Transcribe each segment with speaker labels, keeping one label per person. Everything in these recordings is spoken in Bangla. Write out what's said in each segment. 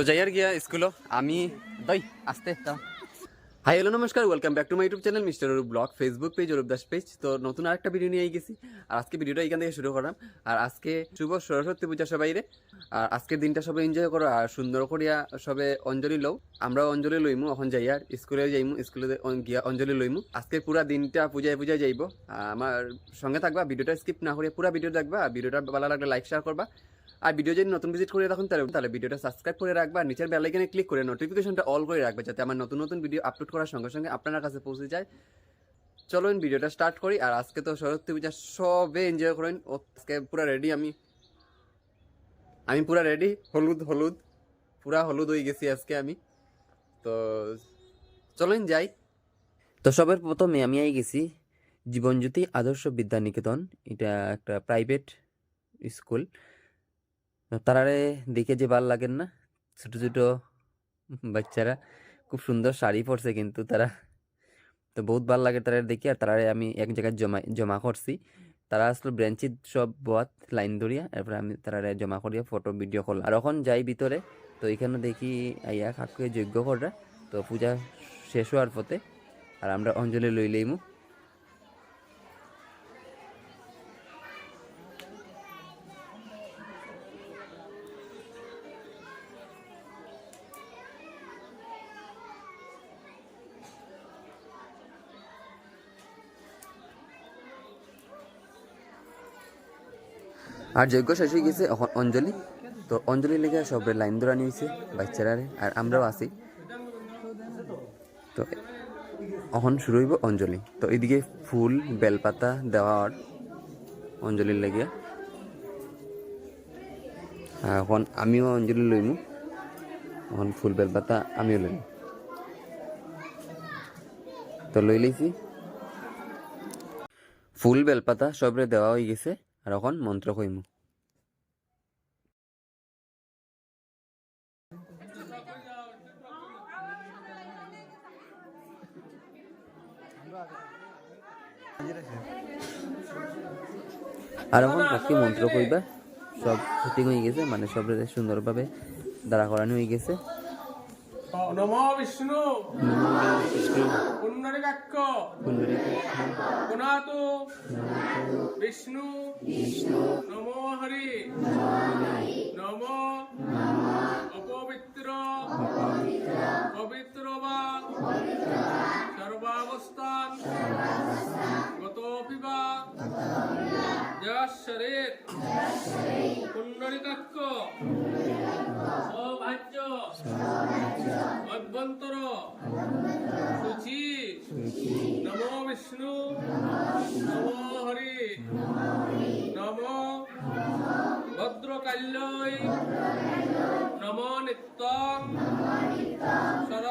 Speaker 1: তো যাই আর গিয়া স্কুলও আমি দই, আসতে হাই হ্যালো নমস্কার welcome back to my YouTube channel mister Arup vlog Facebook page Arup Das page তো নতুন আরেকটা ভিডিও নিয়ে গেছি। আর আজকে ভিডিওটা এখান থেকে শুরু করলাম। আর আজকে শুভ সরস্বতী পূজা সবাই রে। আর আজকের দিনটা সবাই এনজয় করো, আর সুন্দর করিয়া সবে অঞ্জলি লও। আমরাও অঞ্জলি লইমু, এখন যাই আর স্কুলে যাইমু, স্কুলে গিয়া অঞ্জলি লইমু। আজকে পুরা দিনটা পূজায় পূজায় যাইব। আমার সঙ্গে থাকবা ভিডিওটা স্কিপ না করে পুরা ভিডিও দেখবা ভিডিওটা ভালো লাগলে লাইক শেয়ার করবা। আর ভিডিও যদি নতুন ভিজিট করে রাখুন তাহলে তাহলে ভিডিওটা সাবস্ক্রাইব করে রাখবা নিচের বেল আইকনে ক্লিক করে নোটিফিকেশনটা অল করে রাখবে, যাতে আমার নতুন নতুন ভিডিও আপলোড করার সঙ্গে সঙ্গে আপনার কাছে পৌঁছে যায়। চলুন ভিডিওটা স্টার্ট করি, আর আজকে তো সরস্বতী পূজা সবে এনজয় করেন আজকে পুরো রেডি আমি আমি পুরা রেডি হলুদ হলুদ, পুরা হলুদ হয়ে গেছি আজকে আমি। তো চলুন যাই। তো সবার প্রথমে আমি আই গেছি জীবনজ্যোতি আদর্শ বিদ্যানিকেতন, এটা একটা প্রাইভেট স্কুল তারারে দেখে যে ভালো লাগেন না, ছোট ছোট বাচ্চারা, খুব সুন্দর শাড়ি পরছে কিন্তু তারা। তো বহুত ভালো লাগে তারা দেখি আর তারারে আমি এক জায়গায় জমা জমা করছি। তারা আসলে ব্রেঞ্চিত সব বোয়াত লাইন ধরিয়া, এরপরে আমি তারারে জমা করিয়া ফটো, ভিডিও করলাম। আর এখন যাই ভিতরে, তো এখানে দেখি আইয়া কাকুকে যজ্ঞ করা তো পূজা শেষ হওয়ার পথে, আর আমরা অঞ্জলি লই লইমু। আর যজ্ঞ শেষ হয়ে গেছে, এখন অঞ্জলি। তো অঞ্জলি লেগে সব লাইন ধরানি হয়েছে বাচ্চারা আর আমরাও আছি। তো এখন শুরু হইব অঞ্জলি। তো এদিকে ফুল, বেলপাতা দেওয়ার অঞ্জলির লেগে। এখন আমিও অঞ্জলি লইমু। এখন ফুল, বেলপাতা আমিও লইম। তো লই লইছি। ফুল, বেলপাতা সবরে দেওয়া হয়ে গেছে। আর এখন মন্ত্র কইমু। আর এখন কাকি মন্ত্র কইবা, সব ফিটিং হয়ে গেছে মানে সব সুন্দরভাবে দাঁড়া করানো হয়ে গেছে।
Speaker 2: নম বিষ্ণু। পুণ্ডরিকাক্ষ পুনাতু। বিষ্ণু। নম হরি। নম। অপবিত্র। পবিত্র বা। সর্বাবস্থান। গতপি বা। শরীর। পুণ্ডরিকাক্ষ সৌভাগ্য। অভ্যন্তর শুচি নমো বিষ্ণু। নমো হরি। নম ভদ্রকাল্যই। নম নিত্য। সরস্বত্যই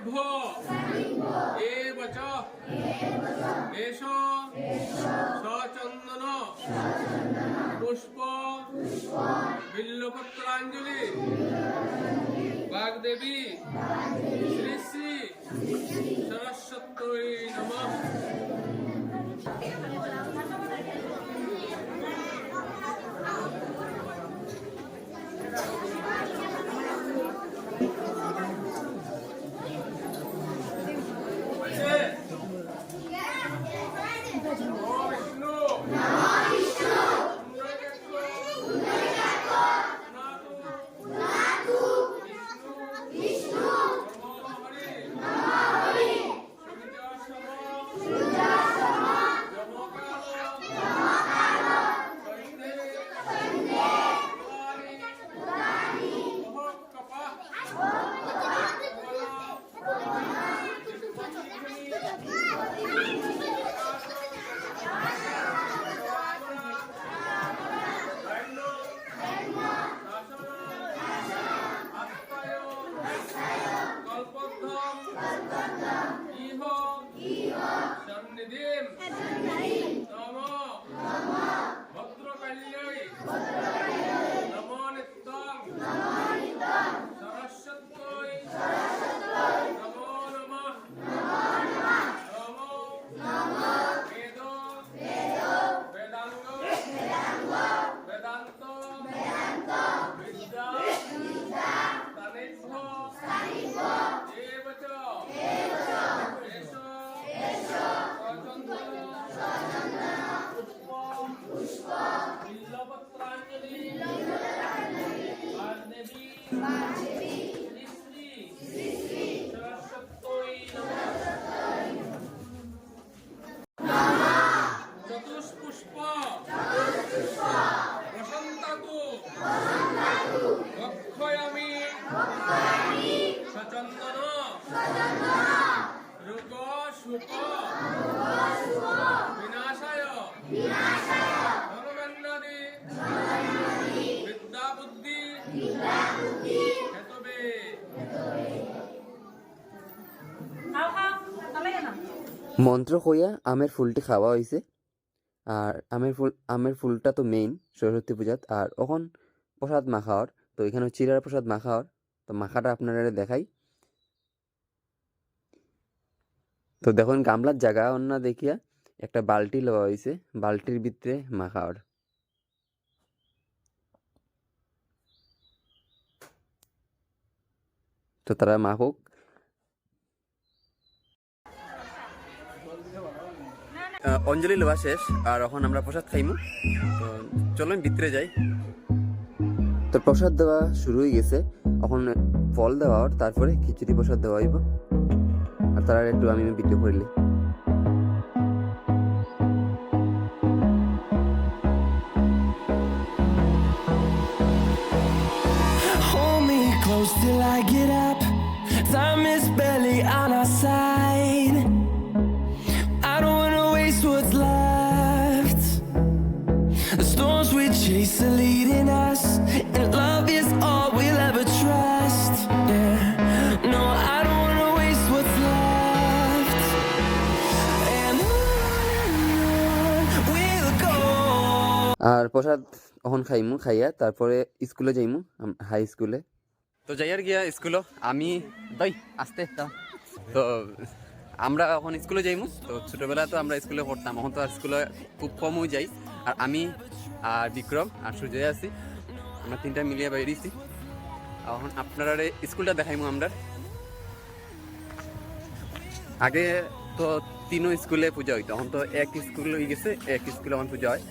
Speaker 2: স্তনেভ্য এ বচ। এষ সচন্দন। পুষ্প। বিল্লপত্রাঞ্জলি। বাগদেবী। শ্রী শ্রী। সরস্বতী নমঃ।
Speaker 1: মন্ত্র হইয়া আমের ফুলটি খাওয়া হয়েছে আর আমের ফুল আমের ফুলটা তো মেইন সরস্বতী পূজাত। আর এখন প্রসাদ মাখাওয়ার তো এখানে চিরার প্রসাদ মাখাওয়ার। তো মাখাটা আপনারা দেখাই। তো দেখুন গামলার জায়গা অন্য দেখিয়া একটা বালতি লওয়া হয়েছে বালতির ভিতরে মাখাওয়ার তো তারা মাখুক। অঞ্জলি লওয়া শেষ, আর এখন আমরা প্রসাদ খাইমু। তো চলুন ভিতরে যাই। তো প্রসাদ দেওয়া শুরু হয়ে গেছে, এখন ফল দেওয়া তারপরে খিচুড়ি প্রসাদ দেওয়া হইব। আর তারা একটু আমি ভিডিও করিলি
Speaker 3: close till I get up. Time is barely on our side.
Speaker 1: আর প্রসাদ এখন খাইমু, খাইয়া তারপরে স্কুলে যাইমু হাই স্কুলে তো যাইয়ার গিয়া স্কুলও, আমি দই, আসতে। তো। আমরা এখন স্কুলে যাইমু, তো ছোটবেলা তো আমরা স্কুলে পড়তাম, এখন তো আর স্কুলে খুব কমই যাই। আর আমি আর বিক্রম আর সুজয় আছি, আমরা তিনটা মিলিয়ে বাইরেছি। এখন আপনারা স্কুলটা দেখাইমু আমরা। আগে তো তিনও স্কুলে পূজা হইতো এখন তো এক স্কুল হয়ে গেছে, এক স্কুলে এখন পূজা হয়।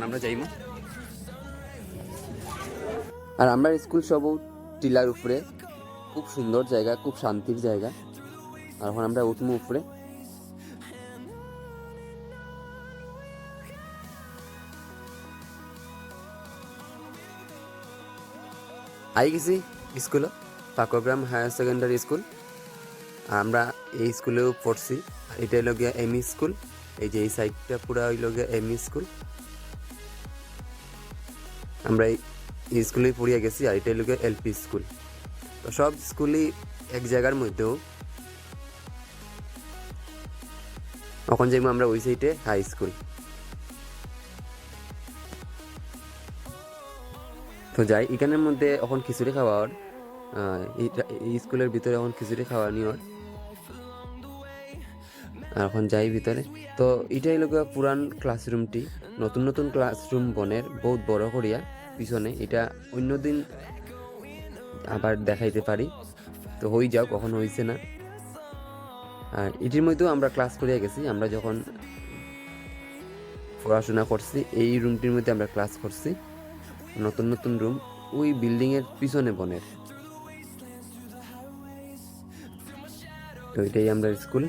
Speaker 1: আমরা আর আমরা স্কুল সব টিলার উপরে। খুব সুন্দর জায়গা, খুব শান্তির জায়গা। আর এখন আমরা উঠমু উপরে। আই গেছি স্কুলে, পাকগ্রাম হায়ার সেকেন্ডারি স্কুল। আমরা এই স্কুলেও পড়ছি। এটা হইল গিয়া এমই স্কুল। এই যে এই সাইডটা পুরা হইল গিয়া এমই স্কুল। আমরা এই স্কুলেই পড়িয়া গেছি আর এটা হইল গিয়া এলপি স্কুল। তো সব স্কুলই এক জায়গার মধ্যেও এখন যাইমু আমরা ওই সাইডে হাই স্কুল তো যাই, এখানের মধ্যে এখন খিচুড়ি খাওয়ার স্কুলের ভিতরে এখন খিচুড়ি খাওয়া নিওয়ার আর এখন যাই ভিতরে। তো এটাই লোক পুরান ক্লাসরুমটি নতুন নতুন ক্লাসরুম বনের, বহুত বড় করিয়া। পিছনে, এটা অন্য দিন আবার দেখাইতে পারি। তো হই যাও, কখন হইছে না। আর এটির মধ্যেও আমরা ক্লাস করিয়া গেছি, আমরা যখন পড়াশোনা করছি, এই রুমটির মধ্যে আমরা ক্লাস করছি। নতুন নতুন রুম ওই বিল্ডিংয়ের পিছনে বনের। তো এটাই আমরা স্কুল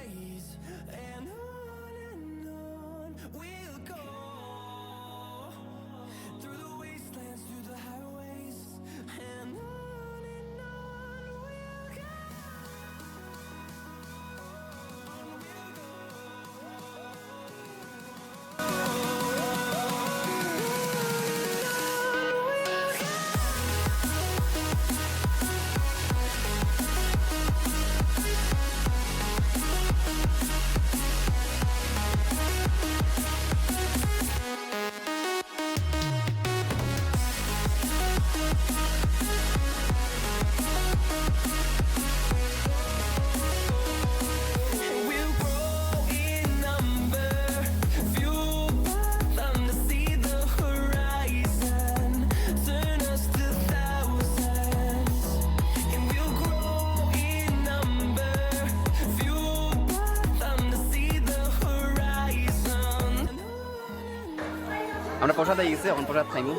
Speaker 1: আমরা প্রসাদ হয়ে গেছি এখন প্রসাদ খাইমু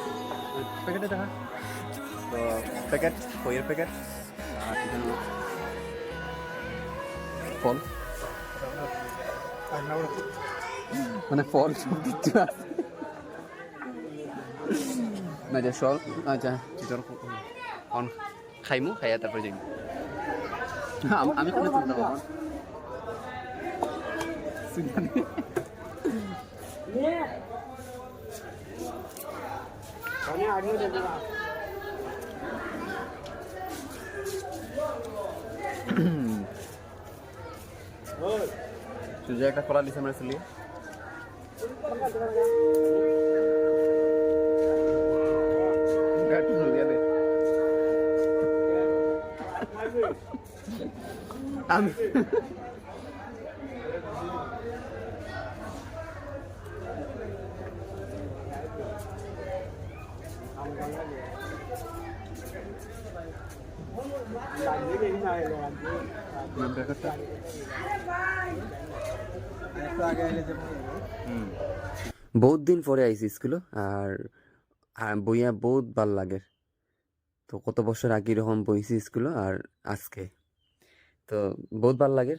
Speaker 1: প্যাকেটে দেখা তো প্যাকেট খইয়ের প্যাকেট আর ফল। মানে ফল সব কিছু আছে না যে সল আচ্ছা চিতর অন খাইমু খাইয়া তারপরে যাইমু। আম- কোনো চিন্তা করব সুজয় একটা কলা দিছে আমরা চলিয়ে গাড়ি জলদি দে আমি বহুত দিন পরে আইসি স্কুলে আর বইয়া বহুত ভালো লাগে। তো কত বছর আগে এরকম বইছি স্কুলে আর আজকে। তো বহুত ভালো লাগে।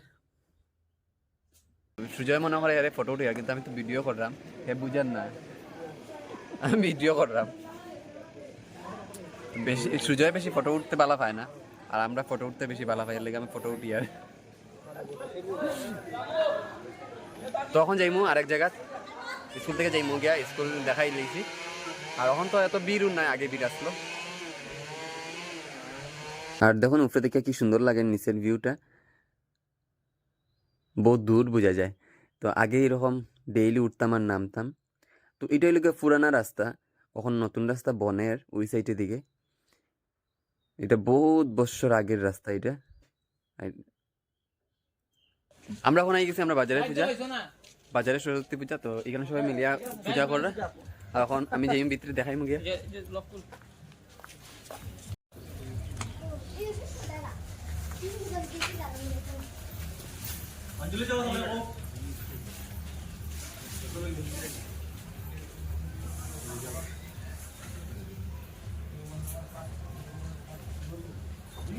Speaker 1: সুজয় মনে করে আরে ফটো উঠে কিন্তু আমি তো ভিডিও করলাম। হে বুঝেন না। আমি ভিডিও করলাম। বেশি সুজয় বেশি ফটো উঠতে ভালো পায় না। আর আমরা ফটো উঠতে বেশি ভালো পাই লেগে আমি ফটো উঠি আর। তখন যাইমু আরেক জায়গা। স্কুল থেকে যাইমু গিয়া, স্কুল দেখাই লইছি আর এখন তো এত বীর নাই, আগে বীর আসলো। আর দেখুন, উপরে দেখে কি সুন্দর লাগে নিচের ভিউটা বহুত দূর বোঝা যায়। তো আগে এরকম ডেইলি উঠতাম আর নামতাম। তো এটা হইল গিয়ে পুরানা রাস্তা। এখন নতুন রাস্তা, বনের ওই সাইডের দিকে। এটা বহুত বছর আগের রাস্তা এটা। আমরা এখন আই গেছি আমরা বাজারে পূজা। বাজারে সরস্বতী পূজা তো এখানে সবাই মিলিয়া পূজা করে আর এখন আমি যাই ভিতরে দেখাই মুগিয়া
Speaker 4: ওম স্বস্তি স্বস্তিনিন্দ্র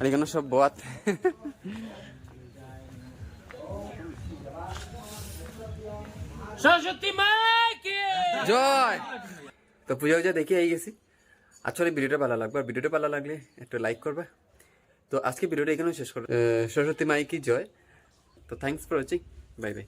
Speaker 1: আর এখানে সব বোয়াত
Speaker 2: সরস্বতী
Speaker 1: জয়! তো পূজা পূজা দেখে এই গেছি। আসলে ভিডিওটা ভালো লাগবে। আর ভিডিওটা ভালো লাগলে একটু লাইক করবে। তো আজকে ভিডিওটা এখানেও শেষ করবে। সরস্বতী মাই কি জয়? তো thanks for watching bye bye